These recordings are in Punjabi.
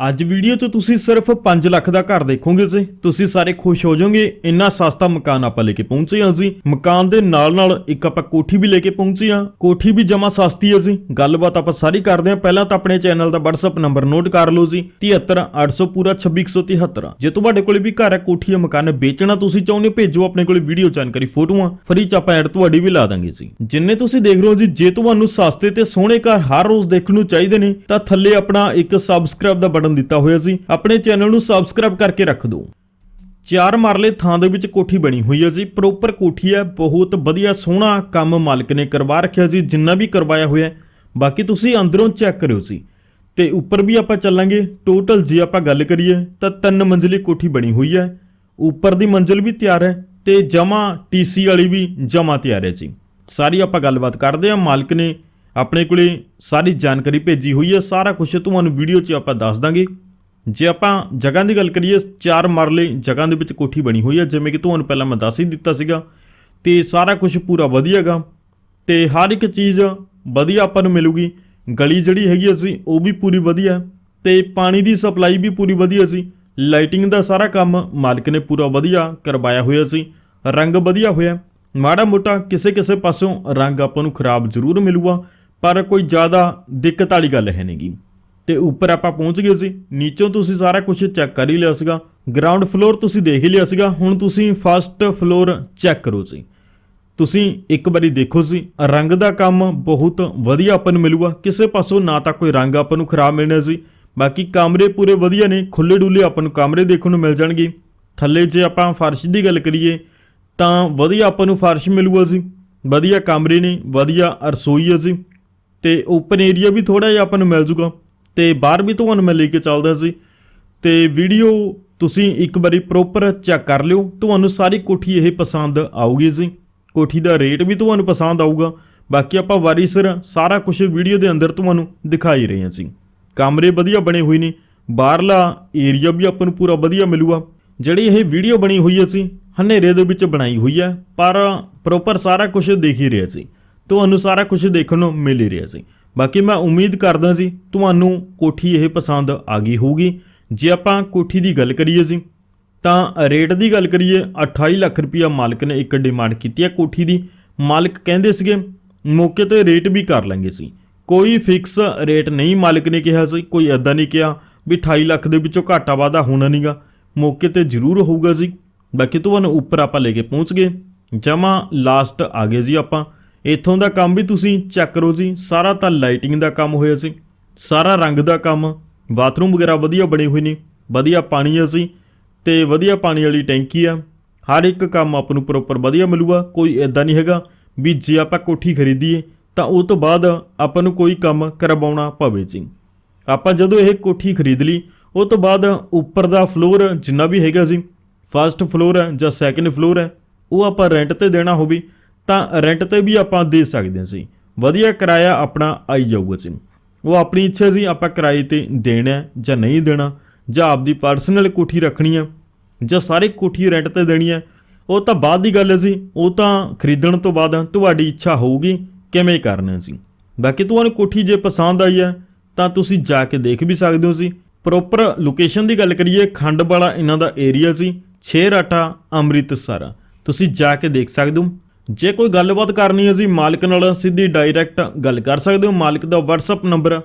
ਅੱਜ ਵੀਡੀਓ 'ਚ ਤੁਸੀਂ ਸਿਰਫ 5 ਲੱਖ ਦਾ ਘਰ ਦੇਖੋਗੇ ਜੀ। ਤੁਸੀਂ ਸਾਰੇ ਖੁਸ਼ ਹੋ ਜਾਓਗੇ ਇੰਨਾ ਸਸਤਾ ਮਕਾਨ ਆਪਾਂ ਲੈ ਕੇ ਪਹੁੰਚੇ ਹਾਂ ਜੀ। ਮਕਾਨ ਦੇ ਨਾਲ ਨਾਲ ਇੱਕ ਆਪਾਂ ਕੋਠੀ ਵੀ ਲੈ ਕੇ ਪਹੁੰਚੇ ਹਾਂ। ਕੋਠੀ ਵੀ ਜਮਾ ਸਸਤੀ ਹੈ ਜੀ। ਗੱਲਬਾਤ ਆਪਾਂ ਸਾਰੀ ਕਰਦੇ ਹਾਂ। ਪਹਿਲਾਂ ਤਾਂ ਆਪਣੇ ਚੈਨਲ ਦਾ WhatsApp ਨੰਬਰ ਨੋਟ ਕਰ ਲਓ ਜੀ। 73800 ਪੂਰਾ 26173 ਜੇ ਤੁਹਾਡੇ ਕੋਲੇ ਵੀ ਘਰ ਹੈ ਕੋਠੀ ਹੈ ਮਕਾਨ ਹੈ ਵੇਚਣਾ ਤੁਸੀਂ ਚਾਹੁੰਦੇ ਹੋ, ਭੇਜੋ ਆਪਣੇ ਕੋਲੇ ਵੀਡੀਓ ਜਾਣਕਾਰੀ ਫੋਟੋਆਂ। ਫਰੀ ਚ ਆਪਾਂ ਐਡ ਤੁਹਾਡੀ ਵੀ ਲਾ ਦਾਂਗੇ ਜੀ। ਜਿੰਨੇ ਤੁਸੀਂ ਦੇਖ ਰਹੇ ਹੋ ਜੀ ਜੇ ਤੁਹਾਨੂੰ ਸਸਤੇ ਤੇ ਸੋਹਣੇ ਘਰ ਹਰ ਰੋਜ਼ ਦੇਖਣ ਨੂੰ ਚਾਹੀਦੇ ਨੇ ਤਾਂ ਥੱਲੇ ਆਪਣਾ ਇੱਕ ਸਬਸਕ੍ਰਾਈਬ ਦਾ ਬਟਨ ਦਿੱਤਾ ਹੋਇਆ ਸੀ, ਆਪਣੇ ਚੈਨਲ ਨੂੰ ਸਬਸਕ੍ਰਾਈਬ ਕਰਕੇ ਰੱਖ ਦਿਓ। ਚਾਰ ਮਰਲੇ ਥਾਂ ਦੇ ਵਿੱਚ ਕੋਠੀ ਬਣੀ ਹੋਈ ਹੈ ਜੀ। ਪ੍ਰੋਪਰ ਕੋਠੀ ਹੈ, ਬਹੁਤ ਵਧੀਆ ਸੋਹਣਾ ਕੰਮ ਮਾਲਕ ਨੇ ਕਰਵਾ ਰੱਖਿਆ ਜੀ, ਜਿੰਨਾ ਵੀ ਕਰਵਾਇਆ ਹੋਇਆ ਬਾਕੀ ਤੁਸੀਂ ਅੰਦਰੋਂ ਚੈੱਕ ਕਰਿਓ ਜੀ। ਤੇ ਉੱਪਰ ਵੀ ਆਪਾਂ ਚੱਲਾਂਗੇ। ਟੋਟਲ ਜੇ ਆਪਾਂ ਗੱਲ ਕਰੀਏ, ਤਾਂ ਤਿੰਨ ਮੰਜ਼ਲੀ ਕੋਠੀ ਬਣੀ ਹੋਈ ਹੈ। ਉੱਪਰ ਦੀ ਮੰਜ਼ਿਲ ਵੀ ਤਿਆਰ ਹੈ ਤੇ ਜਮਾ ਟੀਸੀ ਵਾਲੀ ਵੀ ਜਮਾ ਤਿਆਰ ਹੈ ਜੀ। ਸਾਰੀ ਆਪਾਂ ਗੱਲਬਾਤ ਕਰਦੇ ਹਾਂ, ਮਾਲਕ ਨੇ ਆਪਣੇ ਕੋਲੇ ਸਾਰੀ ਜਾਣਕਾਰੀ ਭੇਜੀ ਹੋਈ ਹੈ, ਸਾਰਾ ਕੁਝ ਤੁਹਾਨੂੰ ਵੀਡੀਓ 'ਚ ਆਪਾਂ ਦੱਸ ਦਾਂਗੇ। ਜੇ ਆਪਾਂ ਜਗ੍ਹਾ ਦੀ ਗੱਲ ਕਰੀਏ, ਚਾਰ ਮਰਲੇ ਜਗ੍ਹਾ ਦੇ ਵਿੱਚ ਕੋਠੀ ਬਣੀ ਹੋਈ ਹੈ, ਜਿਵੇਂ ਕਿ ਤੁਹਾਨੂੰ ਪਹਿਲਾਂ ਮੈਂ ਦੱਸ ਹੀ ਦਿੱਤਾ ਸੀਗਾ। ਤੇ ਸਾਰਾ ਕੁਝ ਪੂਰਾ ਵਧੀਆਗਾ ਤੇ ਹਰ ਇੱਕ ਚੀਜ਼ ਵਧੀਆ ਆਪਾਂ ਨੂੰ ਮਿਲੂਗੀ। ਗਲੀ ਜਿਹੜੀ ਹੈਗੀ ਅਸੀਂ ਉਹ ਵੀ ਪੂਰੀ ਵਧੀਆ ਤੇ ਪਾਣੀ ਦੀ ਸਪਲਾਈ ਵੀ ਪੂਰੀ ਵਧੀਆ ਸੀ। ਲਾਈਟਿੰਗ ਦਾ ਸਾਰਾ ਕੰਮ ਮਾਲਕ ਨੇ ਪੂਰਾ ਵਧੀਆ ਕਰਵਾਇਆ ਹੋਇਆ ਸੀ। ਰੰਗ ਵਧੀਆ ਹੋਇਆ। ਮਾੜਾ ਮੋਟਾ ਕਿਸੇ ਕਿਸੇ ਪਾਸੋਂ ਰੰਗ ਆਪਾਂ ਨੂੰ ਖਰਾਬ ਜ਼ਰੂਰ ਮਿਲੂਗਾ। ਪਰ ਕੋਈ ਜ਼ਿਆਦਾ ਦਿੱਕਤ ਵਾਲੀ ਗੱਲ ਹੈ ਨਹੀਂਗੀ ਤੇ ਉੱਪਰ ਆਪਾਂ ਪਹੁੰਚ ਗਏ ਸੀ। ਨੀਚੋਂ ਤੁਸੀਂ ਸਾਰਾ ਕੁਝ ਚੈੱਕ ਕਰ ਹੀ ਲਿਆ ਸੀਗਾ। ਗਰਾਊਂਡ ਫਲੋਰ ਤੁਸੀਂ ਦੇਖ ਹੀ ਲਿਆ ਸੀਗਾ। ਹੁਣ ਤੁਸੀਂ ਫਸਟ ਫਲੋਰ ਚੈੱਕ ਕਰੋ ਜੀ। ਤੁਸੀਂ ਇੱਕ ਵਾਰੀ ਦੇਖੋ ਸੀ ਰੰਗ ਦਾ ਕੰਮ ਬਹੁਤ ਵਧੀਆ ਆਪਾਂ ਨੂੰ ਮਿਲੂਗਾ। ਕਿਸੇ ਪਾਸੋਂ ਨਾ ਤਾਂ ਕੋਈ ਰੰਗ ਆਪਾਂ ਨੂੰ ਖਰਾਬ ਮਿਲਣਾ ਸੀ ਬਾਕੀ ਕਮਰੇ ਪੂਰੇ ਵਧੀਆ ਨੇ। ਖੁੱਲੇ ਡੁੱਲੇ ਆਪਾਂ ਨੂੰ ਕਮਰੇ ਦੇਖਣ ਨੂੰ ਮਿਲ ਜਾਣਗੇ। ਥੱਲੇ ਜੇ ਆਪਾਂ ਫਰਸ਼ ਦੀ ਗੱਲ ਕਰੀਏ, ਤਾਂ ਵਧੀਆ ਆਪਾਂ ਨੂੰ ਫਰਸ਼ ਮਿਲੂਗਾ ਜੀ। ਵਧੀਆ ਕਮਰੇ ਨੇ। ਵਧੀਆ ਰਸੋਈ ਹੈ ਜੀ। ਤੇ ਓਪਨ ਏਰੀਆ ਵੀ ਥੋੜਾ ਜਿਹਾ ਆਪਾਂ ਨੂੰ ਮਿਲ ਜੂਗਾ ਤੇ ਬਾਹਰ ਵੀ ਤੁਹਾਨੂੰ ਮੈਂ ਲੈ ਕੇ ਚੱਲਦਾ ਸੀ। ਤੇ ਵੀਡੀਓ ਤੁਸੀਂ ਇੱਕ ਵਾਰੀ ਪ੍ਰੋਪਰ ਚੈੱਕ ਕਰ ਲਿਓ, ਤੁਹਾਨੂੰ ਸਾਰੀ ਕੋਠੀ ਇਹ ਪਸੰਦ ਆਊਗੀ ਜੀ। ਕੋਠੀ ਦਾ ਰੇਟ ਵੀ ਤੁਹਾਨੂੰ ਪਸੰਦ ਆਊਗਾ। ਬਾਕੀ ਆਪਾਂ ਵਾਰੀ ਸਿਰ ਸਾਰਾ ਕੁਝ ਵੀਡੀਓ ਦੇ ਅੰਦਰ ਤੁਹਾਨੂੰ ਦਿਖਾਈ ਰਹੇ ਹਾਂ ਜੀ। ਕਮਰੇ ਵਧੀਆ ਬਣੇ ਹੋਏ ਨੇ, ਬਾਹਰਲਾ ਏਰੀਆ ਵੀ ਆਪਾਂ ਨੂੰ ਪੂਰਾ ਵਧੀਆ ਮਿਲੂਗਾ। ਜਿਹੜੀ ਇਹ ਵੀਡੀਓ ਬਣੀ ਹੋਈ ਹੈ ਸੀ ਹਨੇਰੇ ਦੇ ਵਿੱਚ ਬਣਾਈ ਹੋਈ ਹੈ, ਪਰ ਪ੍ਰੋਪਰ ਸਾਰਾ ਕੁਝ ਦੇਖ ਹੀ ਰਿਹਾ ਸੀ ਤੁਹਾਨੂੰ ਸਾਰਾ ਕੁਝ ਦੇਖਣ ਨੂੰ ਮਿਲ ਹੀ ਰਿਹਾ ਸੀ। ਬਾਕੀ ਮੈਂ ਉਮੀਦ ਕਰਦਾ ਸੀ ਤੁਹਾਨੂੰ ਕੋਠੀ ਇਹ ਪਸੰਦ ਆ ਗਈ ਹੋਊਗੀ। ਜੇ ਆਪਾਂ ਕੋਠੀ ਦੀ ਗੱਲ ਕਰੀਏ ਜੀ, ਤਾਂ ਰੇਟ ਦੀ ਗੱਲ ਕਰੀਏ 28 ਲੱਖ ਰੁਪਇਆ ਮਾਲਕ ਨੇ ਇੱਕ ਡਿਮਾਂਡ ਕੀਤੀ ਹੈ ਕੋਠੀ ਦੀ। ਮਾਲਕ ਕਹਿੰਦੇ ਸੀਗੇ, ਮੌਕੇ ਤੇ ਰੇਟ ਵੀ ਕਰ ਲਾਂਗੇ ਸੀ। ਕੋਈ ਫਿਕਸ ਰੇਟ ਨਹੀਂ ਮਾਲਕ ਨੇ ਕਿਹਾ ਸੀ, ਕੋਈ ਐਦਾਂ ਨਹੀਂ ਕਿਹਾ ਵੀ 28 ਲੱਖ ਦੇ ਵਿੱਚੋਂ ਘਾਟਾ ਵਾਧਾ ਹੋਣਾ ਨਹੀਂਗਾ ਮੌਕੇ ਤੇ ਜ਼ਰੂਰ ਹੋਊਗਾ ਜੀ। ਬਾਕੀ ਤੁਹਾਨੂੰ ਉੱਪਰ ਆਪਾਂ ਲੈ ਕੇ ਪਹੁੰਚ ਗਏ। ਜਮਾ ਲਾਸਟ ਆ ਗਏ ਜੀ ਆਪਾਂ। ਇੱਥੋਂ ਦਾ ਕੰਮ ਵੀ ਤੁਸੀਂ ਚੈੱਕ ਕਰੋ ਜੀ। ਸਾਰਾ ਤਾਂ ਲਾਈਟਿੰਗ ਦਾ ਕੰਮ ਹੋਇਆ ਸੀ। ਸਾਰਾ ਰੰਗ ਦਾ ਕੰਮ। ਬਾਥਰੂਮ ਵਗੈਰਾ ਵਧੀਆ ਬਣੇ ਹੋਏ ਨੇ। ਵਧੀਆ ਪਾਣੀ ਆ ਸੀ। ਤੇ ਵਧੀਆ ਪਾਣੀ ਵਾਲੀ ਟੈਂਕੀ ਆ। ਹਰ ਇੱਕ ਕੰਮ ਆਪ ਨੂੰ ਪ੍ਰੋਪਰ ਵਧੀਆ ਮਿਲੂਗਾ। ਕੋਈ ਐਦਾਂ ਨਹੀਂ ਹੈਗਾ ਵੀ ਜੇ ਆਪਾਂ ਕੋਠੀ ਖਰੀਦੀਏ, ਤਾਂ ਉਹ ਤੋਂ ਬਾਅਦ ਆਪਾਂ ਨੂੰ ਕੋਈ ਕੰਮ ਕਰਵਾਉਣਾ ਪਵੇ ਜੀ। ਆਪਾਂ ਜਦੋਂ ਇਹ ਕੋਠੀ ਖਰੀਦ ਲਈ, ਉਹ ਤੋਂ ਬਾਅਦ ਉੱਪਰ ਦਾ ਫਲੋਰ ਜਿੰਨਾ ਵੀ ਹੈਗਾ ਸੀ ਫਰਸਟ ਫਲੋਰ ਹੈ ਜਾਂ ਸੈਕੰਡ ਫਲੋਰ ਹੈ ਉਹ ਆਪਾਂ ਰੈਂਟ ਤੇ ਦੇਣਾ ਹੋਵੇ। ਤਾਂ ਰੈਂਟ ਤੇ ਵੀ ਆਪਾਂ ਦੇ ਸਕਦੇ ਹਾਂ ਸੀ। ਵਧੀਆ ਕਿਰਾਇਆ ਆਪਣਾ ਆਈ ਜਾਊਗਾ ਸੀ। ਉਹ ਆਪਣੀ ਇੱਛਾ ਸੀ ਆਪਾਂ ਕਿਰਾਏ ਤੇ ਦੇਣਾ ਜਾਂ ਨਹੀਂ ਦੇਣਾ, ਜਾਂ ਆਪਦੀ ਪਰਸਨਲ ਕੋਠੀ ਰੱਖਣੀ ਹੈ, ਜਾਂ ਸਾਰੀ ਕੋਠੀ ਰੈਂਟ ਤੇ ਦੇਣੀ ਹੈ। ਉਹ ਤਾਂ ਬਾਅਦ ਦੀ ਗੱਲ ਸੀ ਉਹ ਤਾਂ ਖਰੀਦਣ ਤੋਂ ਬਾਅਦ ਤੁਹਾਡੀ ਇੱਛਾ ਹੋਊਗੀ ਕਿਵੇਂ ਕਰਨਾ ਸੀ ਬਾਕੀ ਤੁਹਾਨੂੰ ਕੋਠੀ ਜੇ ਪਸੰਦ ਆਈ ਹੈ, ਤਾਂ ਤੁਸੀਂ ਜਾ ਕੇ ਦੇਖ ਵੀ ਸਕਦੇ ਹੋ ਸੀ ਪ੍ਰੋਪਰ ਲੋਕੇਸ਼ਨ ਦੀ ਗੱਲ ਕਰੀਏ ਖੰਡ ਵਾਲਾ ਇਹਨਾਂ ਦਾ ਏਰੀਆ ਸੀ ਛੇਰਾਟਾ ਅੰਮ੍ਰਿਤਸਰ। ਤੁਸੀਂ ਜਾ ਕੇ ਦੇਖ ਸਕਦੇ ਹੋ। ਜੇ ਕੋਈ ਗੱਲਬਾਤ ਕਰਨੀ ਹੈ ਜੀ ਮਾਲਕ ਨਾਲ, ਸਿੱਧੀ ਡਾਇਰੈਕਟ ਗੱਲ ਕਰ ਸਕਦੇ ਹੋ। ਮਾਲਕ ਦਾ WhatsApp ਨੰਬਰ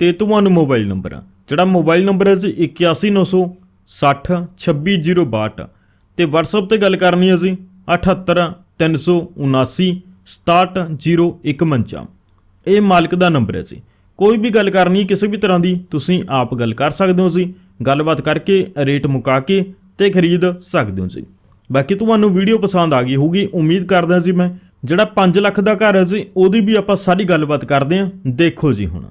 ਤੇ ਤੁਹਾਨੂੰ ਮੋਬਾਈਲ ਨੰਬਰ ਜਿਹੜਾ ਮੋਬਾਈਲ ਨੰਬਰ ਹੈ ਜੀ 81960 26062 ਤੇ WhatsApp ਤੇ ਗੱਲ ਕਰਨੀ ਹੈ ਜੀ 78379 67051 ਇਹ ਮਾਲਕ ਦਾ ਨੰਬਰ ਹੈ ਜੀ। ਕੋਈ ਵੀ ਗੱਲ ਕਰਨੀ ਹੈ ਕਿਸੇ ਵੀ ਤਰ੍ਹਾਂ ਦੀ, ਤੁਸੀਂ ਆਪ ਗੱਲ ਕਰ ਸਕਦੇ ਹੋ ਜੀ। ਗੱਲਬਾਤ ਕਰਕੇ ਰੇਟ ਮੁਕਾ ਕੇ ਤੇ ਖਰੀਦ ਸਕਦੇ ਹੋ ਜੀ। ਬਾਕੀ ਤੁਹਾਨੂੰ ਵੀਡੀਓ ਪਸੰਦ ਆ ਗਈ ਹੋਊਗੀ, ਉਮੀਦ ਕਰਦਾ ਸੀ ਮੈਂ। ਜਿਹੜਾ 5 ਲੱਖ ਦਾ ਘਰ ਹੈ ਜੀ, ਉਹਦੀ ਵੀ ਆਪਾਂ ਸਾਰੀ ਗੱਲਬਾਤ ਕਰਦੇ ਹਾਂ। ਦੇਖੋ ਜੀ ਹੁਣ।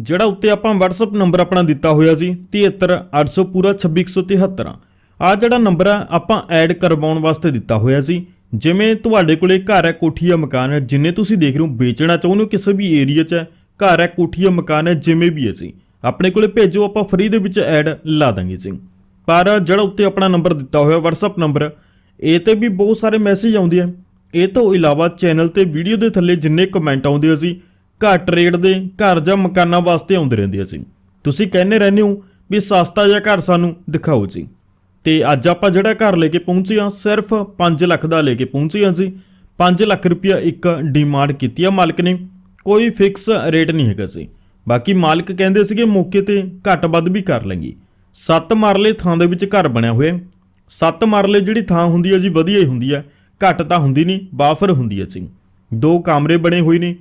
ਜਿਹੜਾ ਉੱਤੇ ਆਪਾਂ WhatsApp ਨੰਬਰ ਆਪਣਾ ਦਿੱਤਾ ਹੋਇਆ ਸੀ 73800 ਪੂਰਾ 26173 ਆ ਜਿਹੜਾ ਨੰਬਰ ਆ, ਆਪਾਂ ਐਡ ਕਰਵਾਉਣ ਵਾਸਤੇ ਦਿੱਤਾ ਹੋਇਆ ਸੀ ਜਿਵੇਂ ਤੁਹਾਡੇ ਕੋਲੇ ਘਰ ਹੈ ਕੋਠੀ ਹੈ ਮਕਾਨ ਹੈ, ਜਿੰਨੇ ਤੁਸੀਂ ਦੇਖ ਰਹੇ ਹੋ, ਵੇਚਣਾ ਚਾਹੁੰਦੇ ਹੋ, ਕਿਸੇ ਵੀ ਏਰੀਆ 'ਚ ਹੈ, ਘਰ ਹੈ ਕੋਠੀ ਹੈ ਮਕਾਨ ਹੈ, ਜਿਵੇਂ ਵੀ ਹੈ ਜੀ। ਆਪਣੇ ਕੋਲੇ ਭੇਜੋ, ਆਪਾਂ ਫ੍ਰੀ ਦੇ ਵਿੱਚ ਐਡ ਲਾ ਦਾਂਗੇ ਜੀ। ਪਰ ਜਿਹੜਾ ਉੱਤੇ ਆਪਣਾ ਨੰਬਰ ਦਿੱਤਾ ਹੋਇਆ, WhatsApp ਨੰਬਰ, ਇਹ ਤੇ ਵੀ ਬਹੁਤ ਸਾਰੇ ਮੈਸੇਜ ਆਉਂਦੇ ਆ। ਇਹ ਤੋਂ ਇਲਾਵਾ ਚੈਨਲ ਤੇ ਵੀਡੀਓ ਦੇ ਥੱਲੇ ਜਿੰਨੇ ਕਮੈਂਟ ਆਉਂਦੇ ਸੀ ਘੱਟ ਰੇਟ ਦੇ ਘਰ ਜਾਂ ਮਕਾਨਾਂ ਵਾਸਤੇ ਆਉਂਦੇ ਰਹਿੰਦੇ ਸੀ ਤੁਸੀਂ ਕਹਿੰਦੇ ਰਹਿੰਦੇ ਹੋ ਵੀ ਸਸਤਾ ਜਿਹਾ ਘਰ ਸਾਨੂੰ ਦਿਖਾਓ ਜੀ। ਤੇ ਅੱਜ ਆਪਾਂ ਜਿਹੜਾ ਘਰ ਲੈ ਕੇ ਪਹੁੰਚੇ ਆ ਸਿਰਫ 5 ਲੱਖ ਦਾ ਲੈ ਕੇ ਪਹੁੰਚੇ ਆ ਜੀ 5 ਲੱਖ ਰੁਪਇਆ ਇੱਕ ਡਿਮਾਂਡ ਕੀਤੀ ਆ ਮਾਲਕ ਨੇ। ਕੋਈ ਫਿਕਸ ਰੇਟ ਨਹੀਂ ਹੈਗਾ ਸੀ। ਬਾਕੀ ਮਾਲਕ ਕਹਿੰਦੇ ਸੀਗੇ ਮੌਕੇ ਤੇ ਘੱਟ ਵੱਧ ਵੀ ਕਰ ਲਾਂਗੇ। ਸੱਤ ਮਰਲੇ ਥਾਂ ਦੇ ਵਿੱਚ ਘਰ ਬਣਿਆ ਹੋਇਆ ਸੱਤ ਮਰਲੇ ਜਿਹੜੀ ਥਾਂ ਹੁੰਦੀ ਹੈ ਜੀ, ਵਧੀਆ ਹੀ ਹੁੰਦੀ ਹੈ। ਘੱਟ ਤਾਂ ਹੁੰਦੀ ਨਹੀਂ, ਬਾਫਰ ਹੁੰਦੀ ਹੈ ਜੀ। ਦੋ ਕਮਰੇ ਬਣੇ ਹੋਏ ਨੇ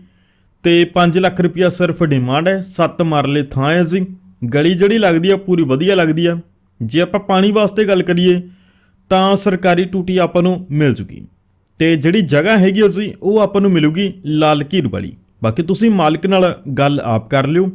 ਤੇ 5 ਲੱਖ ਰੁਪਇਆ ਸਿਰਫ ਡਿਮਾਂਡ ਹੈ। ਸੱਤ ਮਰਲੇ ਥਾਂ ਹੈ ਜੀ। ਗਲੀ ਜਿਹੜੀ ਲੱਗਦੀ ਆ ਪੂਰੀ ਵਧੀਆ ਲੱਗਦੀ ਆ ਜੇ ਆਪਾਂ ਪਾਣੀ ਵਾਸਤੇ ਗੱਲ ਕਰੀਏ, ਤਾਂ ਸਰਕਾਰੀ ਟੂਟੀ ਆਪਾਂ ਨੂੰ ਮਿਲ ਜੂਗੀ। ਤੇ ਜਿਹੜੀ ਜਗ੍ਹਾ ਹੈਗੀ ਅਸੀਂ ਉਹ ਆਪਾਂ ਨੂੰ ਮਿਲੂਗੀ ਲਾਲ ਘੀਰ ਵਾਲੀ। ਬਾਕੀ ਤੁਸੀਂ ਮਾਲਕ ਨਾਲ ਗੱਲ ਆਪ ਕਰ ਲਿਓ।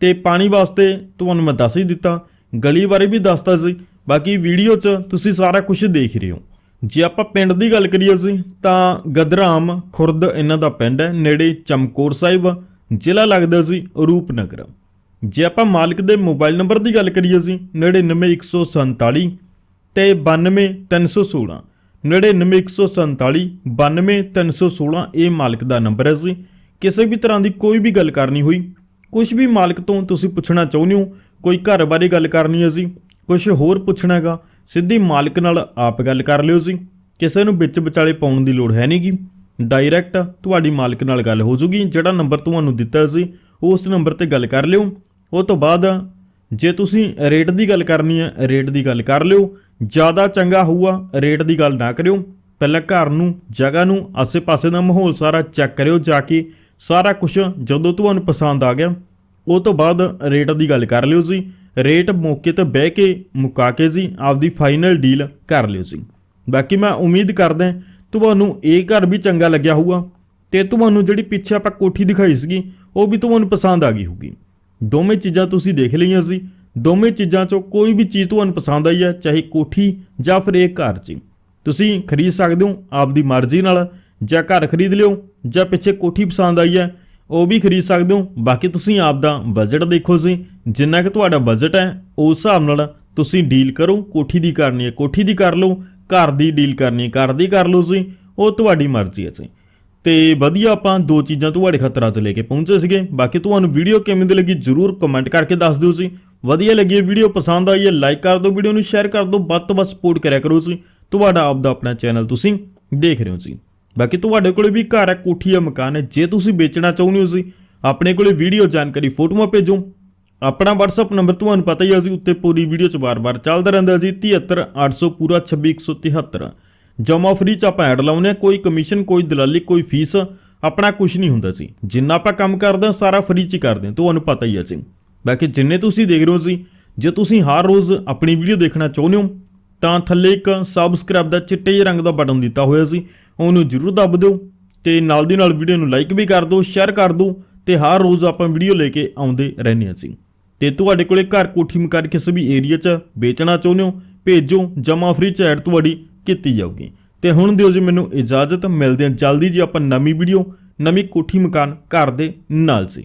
ਤੇ ਪਾਣੀ ਵਾਸਤੇ ਤੁਹਾਨੂੰ ਮੈਂ ਦੱਸ ਹੀ ਦਿੱਤਾ ਗਲੀ ਬਾਰੇ ਵੀ ਦੱਸਤਾ ਸੀ। ਬਾਕੀ ਵੀਡੀਓ 'ਚ ਤੁਸੀਂ ਸਾਰਾ ਕੁਝ ਦੇਖ ਰਹੇ ਹੋ। ਜੇ ਆਪਾਂ ਪਿੰਡ ਦੀ ਗੱਲ ਕਰੀਏ ਅਸੀਂ, ਤਾਂ ਗਦਰਾਮ ਖੁਰਦ ਇਹਨਾਂ ਦਾ ਪਿੰਡ ਹੈ, ਨੇੜੇ ਚਮਕੌਰ ਸਾਹਿਬ, ਜ਼ਿਲ੍ਹਾ ਲੱਗਦਾ ਸੀ ਰੂਪਨਗਰ। ਜੇ ਆਪਾਂ ਮਾਲਕ ਦੇ ਮੋਬਾਈਲ ਨੰਬਰ ਦੀ ਗੱਲ ਕਰੀਏ ਅਸੀਂ 99147 ਤੇ 92316 99147 92316 ਇਹ ਮਾਲਕ ਦਾ ਨੰਬਰ ਹੈ ਜੀ ਕਿਸੇ ਵੀ ਤਰ੍ਹਾਂ ਦੀ ਕੋਈ ਵੀ ਗੱਲ ਕਰਨੀ ਹੋਈ ਕੁਝ ਵੀ ਮਾਲਕ ਤੋਂ ਤੁਸੀਂ ਪੁੱਛਣਾ ਚਾਹੁੰਦੇ ਹੋ ਕੋਈ ਘਰ ਬਾਰੇ ਗੱਲ ਕਰਨੀ ਹੈ ਜੀ? ਕੁਝ ਹੋਰ ਪੁੱਛਣਾ ਹੈਗਾ? ਸਿੱਧੀ ਮਾਲਕ ਨਾਲ ਆਪ ਗੱਲ ਕਰ ਲਿਓ ਜੀ। ਕਿਸੇ ਨੂੰ ਵਿੱਚ ਵਿਚਾਲੇ ਪਾਉਣ ਦੀ ਲੋੜ ਹੈ ਨਹੀਂਗੀ ਡਾਇਰੈਕਟ ਤੁਹਾਡੀ ਮਾਲਕ ਨਾਲ ਗੱਲ ਹੋ ਜੂਗੀ। ਜਿਹੜਾ ਨੰਬਰ ਤੁਹਾਨੂੰ ਦਿੱਤਾ ਸੀ, ਉਸ ਨੰਬਰ ਤੇ ਗੱਲ ਕਰ ਲਿਓ। ਉਹ ਤੋਂ ਬਾਅਦ ਜੇ ਤੁਸੀਂ ਰੇਟ ਦੀ ਗੱਲ ਕਰਨੀ ਹੈ, ਰੇਟ ਦੀ ਗੱਲ ਕਰ ਲਿਓ। ਜ਼ਿਆਦਾ ਚੰਗਾ ਹੋਊਗਾ, ਰੇਟ ਦੀ ਗੱਲ ਨਾ ਕਰਿਓ। ਪਹਿਲਾਂ ਘਰ ਨੂੰ, ਜਗ੍ਹਾ ਨੂੰ, ਆਸੇ-ਪਾਸੇ ਦਾ ਮਾਹੌਲ ਸਾਰਾ ਚੈੱਕ ਕਰਿਓ ਜਾ ਕੇ। ਸਾਰਾ ਕੁਝ ਜਦੋਂ ਤੁਹਾਨੂੰ ਪਸੰਦ ਆ ਗਿਆ। ਉਹ ਤੋਂ ਬਾਅਦ ਰੇਟ ਦੀ ਗੱਲ ਕਰ ਲਿਓ ਜੀ। ਰੇਟ ਮੌਕੇ ਤੇ ਬਹਿ ਕੇ ਮੁਕਾ ਕੇ ਜੀ, ਆਪਦੀ ਫਾਈਨਲ ਡੀਲ ਕਰ ਲਿਓ ਜੀ। ਬਾਕੀ ਮੈਂ ਉਮੀਦ ਕਰਦਾ ਤੁਹਾਨੂੰ ਇਹ ਘਰ ਵੀ ਚੰਗਾ ਲੱਗਿਆ ਹੋਊਗਾ ਤੇ ਤੁਹਾਨੂੰ ਜਿਹੜੀ ਪਿੱਛੇ ਆਪਾਂ ਕੋਠੀ ਦਿਖਾਈ ਸੀਗੀ, ਉਹ ਵੀ ਤੁਹਾਨੂੰ ਪਸੰਦ ਆ ਗਈ ਹੋਊਗੀ। ਦੋਵੇਂ ਚੀਜ਼ਾਂ ਤੁਸੀਂ ਦੇਖ ਲਈਆਂ ਸੀ ਦੋਵੇਂ ਚੀਜ਼ਾਂ ਚੋਂ ਕੋਈ ਵੀ ਚੀਜ਼ ਤੁਹਾਨੂੰ ਪਸੰਦ ਆਈ ਹੈ, ਚਾਹੇ ਕੋਠੀ ਜਾਂ ਫਿਰ ਇਹ ਘਰ 'ਚ ਤੁਸੀਂ ਖਰੀਦ ਸਕਦੇ ਹੋ ਆਪਦੀ ਮਰਜ਼ੀ ਨਾਲ, ਜਾਂ ਘਰ ਖਰੀਦ ਲਿਓ, ਜਾਂ ਪਿੱਛੇ ਕੋਠੀ ਪਸੰਦ ਆਈ ਹੈ ਉਹ ਵੀ ਖਰੀਦ ਸਕਦੇ ਹੋ। ਬਾਕੀ ਤੁਸੀਂ ਆਪਦਾ ਬਜਟ ਦੇਖੋ ਜੀ। ਜਿੰਨਾ ਕਿ ਤੁਹਾਡਾ ਬਜਟ ਹੈ, ਉਸ ਹਿਸਾਬ ਨਾਲ ਤੁਸੀਂ ਡੀਲ ਕਰੋ। ਕੋਠੀ ਦੀ ਕਰਨੀ ਹੈ, ਕੋਠੀ ਦੀ ਕਰ ਲਓ। ਘਰ ਦੀ ਡੀਲ ਕਰਨੀ ਹੈ, ਘਰ ਦੀ ਕਰ ਲਓ ਜੀ। ਉਹ ਤੁਹਾਡੀ ਮਰਜ਼ੀ ਹੈ ਜੀ। ਤੇ ਵਧੀਆ ਆਪਾਂ ਦੋ ਚੀਜ਼ਾਂ ਤੁਹਾਡੇ ਖਤਰਾ ਤੋਂ ਲੈ ਕੇ ਪਹੁੰਚੇ ਸੀਗੇ। ਬਾਕੀ ਤੁਹਾਨੂੰ ਵੀਡੀਓ ਕਿਵੇਂ ਦੀ ਲੱਗੀ ਜਰੂਰ ਕਮੈਂਟ ਕਰਕੇ ਦੱਸ ਦਿਓ ਜੀ। ਵਧੀਆ ਲੱਗੀ ਵੀਡੀਓ ਪਸੰਦ ਆਈ ਹੈ ਲਾਈਕ ਕਰ ਦਿਓ ਵੀਡੀਓ ਨੂੰ ਸ਼ੇਅਰ ਕਰ ਦਿਓ। ਵੱਧ ਤੋਂ ਵੱਧ ਸਪੋਰਟ ਕਰਿਆ ਕਰੋ ਜੀ। ਤੁਹਾਡਾ ਆਪਦਾ ਆਪਣਾ ਚੈਨਲ ਤੁਸੀਂ ਦੇਖ ਰਹੇ ਹੋ ਜੀ। ਬਾਕੀ ਤੁਹਾਡੇ ਕੋਲੇ ਵੀ ਘਰ ਹੈ, ਕੋਠੀ ਹੈ, ਮਕਾਨ ਹੈ। ਜੇ ਤੁਸੀਂ ਵੇਚਣਾ ਚਾਹੁੰਦੇ ਹੋ ਸੀ ਆਪਣੇ ਕੋਲੇ ਵੀਡੀਓ ਜਾਣਕਾਰੀ ਫੋਟੋਆਂ ਭੇਜੋ। ਆਪਣਾ WhatsApp ਨੰਬਰ ਤੁਹਾਨੂੰ ਪਤਾ ਹੀ ਹੈ ਜੀ, ਉੱਤੇ ਪੂਰੀ ਵੀਡੀਓ ਚ ਬਾਰ-ਬਾਰ ਚੱਲਦਾ ਰਹਿੰਦਾ ਜੀ 73800 ਪੂਰਾ 26173 ਜਮਾ ਫ੍ਰੀ ਚ ਆਪਾਂ ਐਡ ਲਾਉਨੇ ਆ ਕੋਈ ਕਮਿਸ਼ਨ ਕੋਈ ਦਲਾਲੀ, ਕੋਈ ਫੀਸ ਆਪਣਾ ਕੁਝ ਨਹੀਂ ਹੁੰਦਾ ਸੀ ਜਿੰਨਾ ਆਪਾਂ ਕੰਮ ਕਰਦੇ ਹਾਂ, ਸਾਰਾ ਫ੍ਰੀ ਚ ਹੀ ਕਰਦੇ ਹਾਂ, ਤੁਹਾਨੂੰ ਪਤਾ ਹੀ ਹੈ ਜੀ। ਬਾਕੀ ਜਿੰਨੇ ਤੁਸੀਂ ਦੇਖ ਰਹੇ ਹੋ ਜੀ, ਜੇ ਤੁਸੀਂ ਹਰ ਰੋਜ਼ ਆਪਣੀ ਵੀਡੀਓ ਦੇਖਣਾ ਚਾਹੁੰਦੇ ਹੋ, ਤਾਂ ਥੱਲੇ ਇੱਕ ਸਬਸਕ੍ਰਾਈਬ ਦਾ ਚਿੱਟੇ ਜਿਹੇ ਰੰਗ ਦਾ ਬਟਨ ਦਿੱਤਾ ਹੋਇਆ ਸੀ ਉਹਨੂੰ ਜਰੂਰ ਦੱਬ ਦਿਓ ਤੇ ਨਾਲ ਦੀ ਨਾਲ ਵੀਡੀਓ ਨੂੰ ਲਾਈਕ ਵੀ ਕਰ ਦਿਓ ਸ਼ੇਅਰ ਕਰ ਦਿਓ ਤੇ ਹਰ ਰੋਜ਼ ਆਪਾਂ ਵੀਡੀਓ ਲੈ ਕੇ ਆਉਂਦੇ ਰਹਿੰਦੇ ਹਾਂ ਜੀ ਤੇ ਤੁਹਾਡੇ ਕੋਲੇ ਘਰ ਕੋਠੀ ਮਕਾਨ ਕਿਸੇ ਵੀ ਏਰੀਆ 'ਚ ਵੇਚਣਾ ਚਾਹੁੰਦੇ ਹੋ, ਭੇਜੋ ਜਮਾ ਫ੍ਰੀ ਚ ਐਡ ਤੁਹਾਡੀ ਕੀਤੀ ਜਾਊਗੀ। ਤੇ ਹੁਣ ਦਿਓ ਜੀ ਮੈਨੂੰ ਇਜਾਜ਼ਤ, ਮਿਲਦੇ ਹਾਂ ਜਲਦੀ ਜੀ ਆਪਾਂ ਨਵੀਂ ਵੀਡੀਓ, ਨਵੀਂ ਕੋਠੀ ਮਕਾਨ ਘਰ ਦੇ ਨਾਲ ਸੀ